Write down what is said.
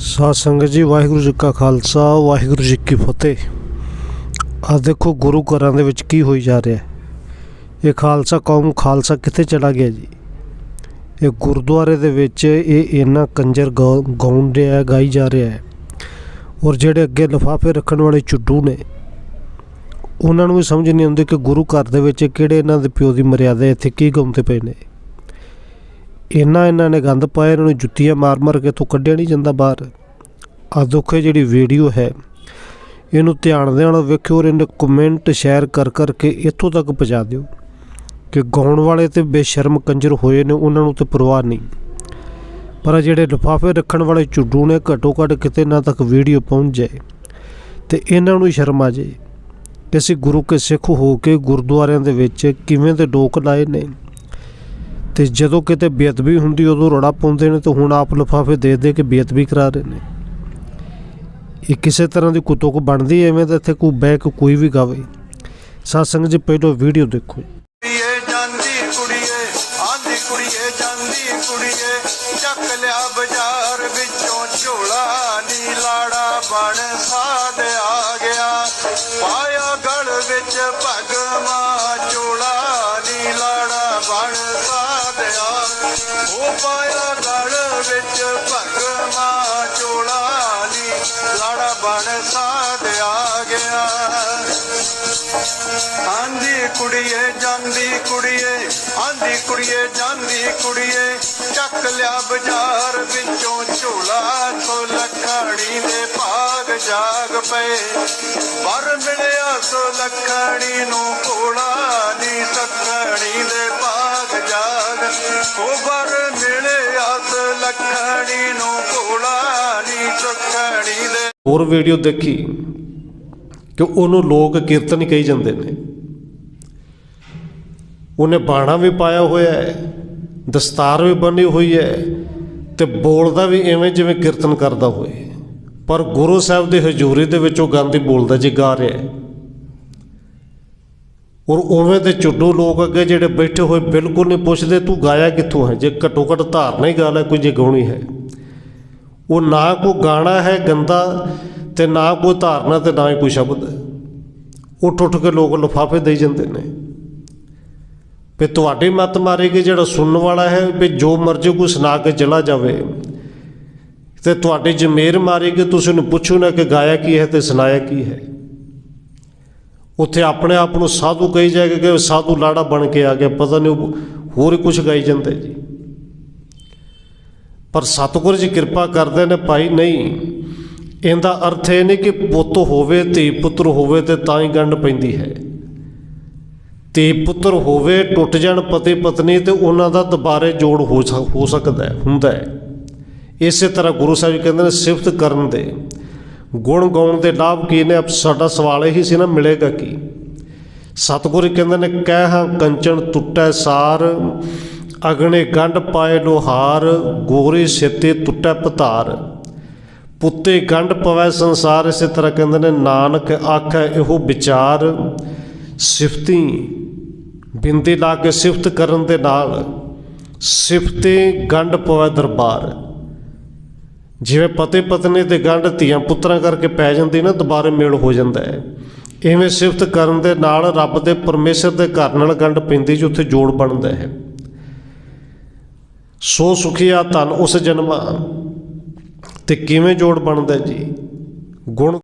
ਸਾਧ ਸੰਗਤ ਜੀ, ਵਾਹਿਗੁਰੂ ਜੀ ਕਾ ਖਾਲਸਾ, ਵਾਹਿਗੁਰੂ ਜੀ ਕੀ ਫਤਿਹ। ਆ ਦੇਖੋ ਗੁਰੂ ਘਰਾਂ ਦੇ ਵਿੱਚ ਕੀ ਹੋਈ ਜਾ ਰਿਹਾ ਇਹ ਖਾਲਸਾ ਕੌਮ, ਖਾਲਸਾ ਕਿੱਥੇ ਚਲਾ ਗਿਆ ਜੀ? ਇਹ ਗੁਰਦੁਆਰੇ ਦੇ ਵਿੱਚ ਇਹ ਇੰਨਾ ਕੰਜਰ ਗਾਉ- ਗਾਉਣ ਰਿਹਾ ਗਾਈ ਜਾ ਰਿਹਾ ਹੈ। ਔਰ ਜਿਹੜੇ ਅੱਗੇ ਲਿਫਾਫੇ ਰੱਖਣ ਵਾਲੇ ਚੁੱਡੂ ਨੇ, ਉਹਨਾਂ ਨੂੰ ਵੀ ਸਮਝ ਨਹੀਂ ਆਉਂਦੀ ਕਿ ਗੁਰੂ ਘਰ ਦੇ ਵਿੱਚ ਕਿਹੜੇ ਇਹਨਾਂ ਦੇ ਪਿਓ ਦੀ ਮਰਿਆਦਾ ਇੱਥੇ ਕੀ ਗਾਉਂਦੇ ਪਏ ਨੇ। ਇੰਨਾ ਇਹਨਾਂ ਨੇ ਗੰਦ ਪਾਇਆ, ਇਹਨਾਂ ਨੂੰ ਜੁੱਤੀਆਂ ਮਾਰ ਮਾਰ ਕੇ ਇੱਥੋਂ ਕੱਢਿਆ ਨਹੀਂ ਜਾਂਦਾ ਬਾਹਰ। ਆ ਦੁੱਖੇ ਜਿਹੜੀ ਵੀਡੀਓ ਹੈ, ਇਹਨੂੰ ਧਿਆਨ ਦੇ ਨਾਲ ਵੇਖਿਓ ਔਰ ਇਹਨੇ ਕਮੈਂਟ ਸ਼ੇਅਰ ਕਰ ਕਰਕੇ ਇੱਥੋਂ ਤੱਕ ਪਹੁੰਚਾ ਦਿਓ ਕਿ ਗਾਉਣ ਵਾਲੇ ਤੇ ਬੇਸ਼ਰਮ ਕੰਜਰ ਹੋਏ ਨੇ, ਉਹਨਾਂ ਨੂੰ ਤੇ ਪਰਵਾਹ ਨਹੀਂ। ਪਰ ਜਿਹੜੇ ਲਿਫਾਫੇ ਰੱਖਣ ਵਾਲੇ ਝੁੱਡੂ ਨੇ, ਘੱਟੋ ਘੱਟ ਕਿਤੇ ਨਾ ਤੱਕ ਵੀਡੀਓ ਪਹੁੰਚ ਜਾਏ ਤੇ ਇਹਨਾਂ ਨੂੰ ਹੀ ਸ਼ਰਮ ਆ ਜਾਏ। ਕਿ ਅਸੀਂ ਗੁਰੂ ਕੇ ਸਿੱਖ ਹੋ ਕੇ ਗੁਰਦੁਆਰਿਆਂ ਦੇ ਵਿੱਚ ਕਿਵੇਂ ਦੇ ਡੋਕ ਲਾਏ ਨੇ ਤੇ ਜਦੋਂ ਕਿਤੇ ਬੇਅਦਬੀ ਹੁੰਦੀ, ਉਦੋਂ ਰੌਲਾ ਪਾਉਂਦੇ ਨੇ ਤੇ ਹੁਣ ਆਪ ਲਿਫਾਫੇ ਦੇ ਦੇ ਕੇ ਬੇਅਦਬੀ ਕਰਾ ਰਹੇ ਨੇ। ਇਹ ਕਿਸੇ ਤਰ੍ਹਾਂ ਦੀ ਕੁੱਤੋਂ ਕੋ ਬਣਦੀ ਐਵੇਂ ਤਾਂ ਇੱਥੇ ਕੋਈ ਬਹਿ ਕੋਈ ਵੀ ਗਾਵੇ। ਸਾਸੰਗ ਜੀ, ਪਹਿਲਾਂ ਵੀਡੀਓ ਦੇਖੋ। ਵਿੱਚ ਭਗਵਾ, ਝੋਲਾ ਨੀ ਲਾੜਾ ਬਣ ਉਹ ਪਾਇਆ ਗਲ ਵਿੱਚ ਭਗਵਾ ਝੋਲਾ ਨੀ ਲਾੜਾ ਬਣ ਸਾਧ ਆ ਗਿਆ। ਆਂਦੀ ਕੁੜੀਏ, ਜਾਂਦੀ ਕੁੜੀਏ, ਆਂਦੀ ਕੁੜੀਏ, ਜਾਂਦੀ ਕੁੜੀਏ, ਚੱਕ ਲਿਆ ਬਾਜ਼ਾਰ ਵਿੱਚੋਂ ਝੋਲਾ ਸੋ ਲੱਖਣੀ ਦੇ ਭਾਗ ਜਾਗ ਪਏ। ਪਰ ਮਿਲਿਆ ਸੋ ਲੱਖਣੀ ਨੂੰ ਕੋਲਾ ਨੀ ਸੱਖਣੀ ਉਹ ਮਿਲਿਆ ਸੋ ਨੂੰ ਕੋਲਾ ਨੀ ਸੱਖਣੀ ਦੇ। ਹੋਰ ਵੀਡੀਓ ਦੇਖੀ ਕਿ ਉਹਨੂੰ ਲੋਕ ਕੀਰਤਨ ਕਹੀ ਜਾਂਦੇ ਨੇ। ਉਹਨੇ ਬਾਣਾ ਵੀ ਪਾਇਆ ਹੋਇਆ ਹੈ, ਦਸਤਾਰ ਵੀ ਬੰਨੀ ਹੋਈ ਹੈ ਤੇ ਬੋਲਦਾ ਵੀ ਐਵੇਂ ਜਿਵੇਂ ਕੀਰਤਨ ਕਰਦਾ ਹੋਏ। ਪਰ ਗੁਰੂ ਸਾਹਿਬ ਦੀ ਹਜ਼ੂਰੀ ਦੇ ਵਿੱਚ ਉਹ ਗਾਂਧੀ ਬੋਲਦਾ ਜੀ, ਗਾ ਰਿਹਾ ਹੈ। ਔਰ ਉਵੇਂ ਦੇ ਚੁੱਡੂ ਲੋਕ ਅੱਗੇ ਜਿਹੜੇ ਬੈਠੇ ਹੋਏ ਬਿਲਕੁਲ ਨਹੀਂ ਪੁੱਛਦੇ, ਤੂੰ ਗਾਇਆ ਕਿੱਥੋਂ ਹੈ? ਜੇ ਘੱਟੋ ਘੱਟ ਧਾਰਨਾ ਹੀ ਗਾ ਲੈ, ਕੋਈ ਜੇ ਗਾਉਣੀ ਹੈ। ਉਹ ਨਾ ਕੋਈ ਗਾਣਾ ਹੈ ਗੰਦਾ ਤੇ ਨਾ ਕੋਈ ਧਾਰਨਾ ਤੇ ਨਾ ਹੀ ਕੋਈ ਸ਼ਬਦ। ਉਹ ਟੁੱਟ ਕੇ ਲੋਕ ਲਿਫਾਫੇ ਦੇਈ ਜਾਂਦੇ ਨੇ। ਵੀ ਤੁਹਾਡੀ ਮੱਤ ਮਾਰੇਗੀ ਜਿਹੜਾ ਸੁਣਨ ਵਾਲਾ ਹੈ ਵੀ ਜੋ ਮਰਜ਼ੀ ਕੋਈ ਸੁਣਾ ਕੇ ਚਲਾ ਜਾਵੇ। ਤੇ ਤੁਹਾਡੀ ਜ਼ਮੀਰ ਮਾਰੇਗੀ ਤੁਸੀਂ ਉਹਨੂੰ ਪੁੱਛੋ ਨਾ ਕਿ ਗਾਇਆ ਕੀ ਹੈ ਤੇ ਸੁਣਾਇਆ ਕੀ ਹੈ। ਉੱਥੇ ਆਪਣੇ ਆਪ ਨੂੰ ਸਾਧੂ ਕਹੀ ਜਾਏਗਾ ਕਿ ਸਾਧੂ ਲਾੜਾ ਬਣ ਕੇ ਆ ਗਿਆ, ਪਤਾ ਨਹੀਂ ਉਹ ਹੋਰ ਹੀ ਕੁਝ ਗਾਈ ਜਾਂਦੇ ਜੀ। ਪਰ ਸਤਿਗੁਰ ਜੀ ਕਿਰਪਾ ਕਰਦੇ ਨੇ ਭਾਈ, ਨਹੀਂ, ਇਹਦਾ ਅਰਥ ਇਹ ਨਹੀਂ ਕਿ ਪੁੱਤ ਹੋਵੇ, ਧੀ ਪੁੱਤਰ ਹੋਵੇ ਤੇ ਤਾਂ ਹੀ ਗੰਢ ਪੈਂਦੀ ਹੈ। ਧੀ ਪੁੱਤਰ ਹੋਵੇ, ਟੁੱਟ ਜਾਣ ਪਤੀ ਪਤਨੀ ਤੇ ਉਹਨਾਂ ਦਾ ਦੁਬਾਰੇ ਜੋੜ ਹੋ ਸਕ- ਹੋ ਸਕਦਾ ਹੁੰਦਾ ਹੈ। ਇਸੇ ਤਰ੍ਹਾਂ ਗੁਰੂ ਸਾਹਿਬ ਜੀ ਕਹਿੰਦੇ ਨੇ, ਸਿਫਤ ਕਰਨ ਦੇ। ਗੁਣ ਗਾਉਣ ਦੇ ਲਾਭ ਕੀ ਨੇ? ਸਾਡਾ ਸਵਾਲ ਇਹੀ ਸੀ ਨਾ, ਮਿਲੇਗਾ ਕੀ? ਸਤਿਗੁਰੂ ਕਹਿੰਦੇ ਨੇ, ਕਹਿ ਹਾਂ ਕੰਚਨ ਟੁੱਟੈ ਸਾਰ ਅਗਣੇ ਗੰਢ ਪਾਏ ਲੋਹਾਰ, ਗੋਰੇ ਸਿੱਤੇ ਟੁੱਟੈ ਪਤਾਰ। ਪੁੱਤੇ ਗੰਢ ਪਵੈ ਸੰਸਾਰ, ਇਸੇ ਤਰ੍ਹਾਂ ਕਹਿੰਦੇ ਨੇ, ਨਾਨਕ ਆਖੈ ਇਹੋ ਵਿਚਾਰ। ਸਿਫਤੀ, ਬਿੰਦੇ ਲਾ ਕੇ ਸਿਫਤ ਕਰਨ ਦੇ ਨਾਲ ਸਿਫਤੇ ਗੰਢ ਪਵੈ ਦਰਬਾਰ। ਜਿਵੇਂ ਪਤੀ ਪਤਨੀ ਦੇ ਗੰਢ ਧੀਆਂ ਪੁੱਤਰਾਂ ਕਰਕੇ ਪੈ ਜਾਂਦੀ ਨਾ, ਦੁਬਾਰੇ ਮੇਲ ਹੋ ਜਾਂਦਾ ਹੈ। ਇਵੇਂ ਸਿਫਤ ਕਰਨ ਦੇ ਨਾਲ ਰੱਬ ਦੇ ਪਰਮੇਸ਼ਰ ਦੇ ਘਰ ਨਾਲ ਗੰਢ ਪੈਂਦੀ ਜੀ, ਉੱਥੇ ਜੋੜ ਬਣਦਾ ਹੈ। ਸੋ ਸੁਖੀਆ ਧਨ ਉਸ ਜਨਮਾ ਤੇ ਕਿਵੇਂ ਜੋੜ ਬਣਦਾ ਜੀ? ਗੁਣ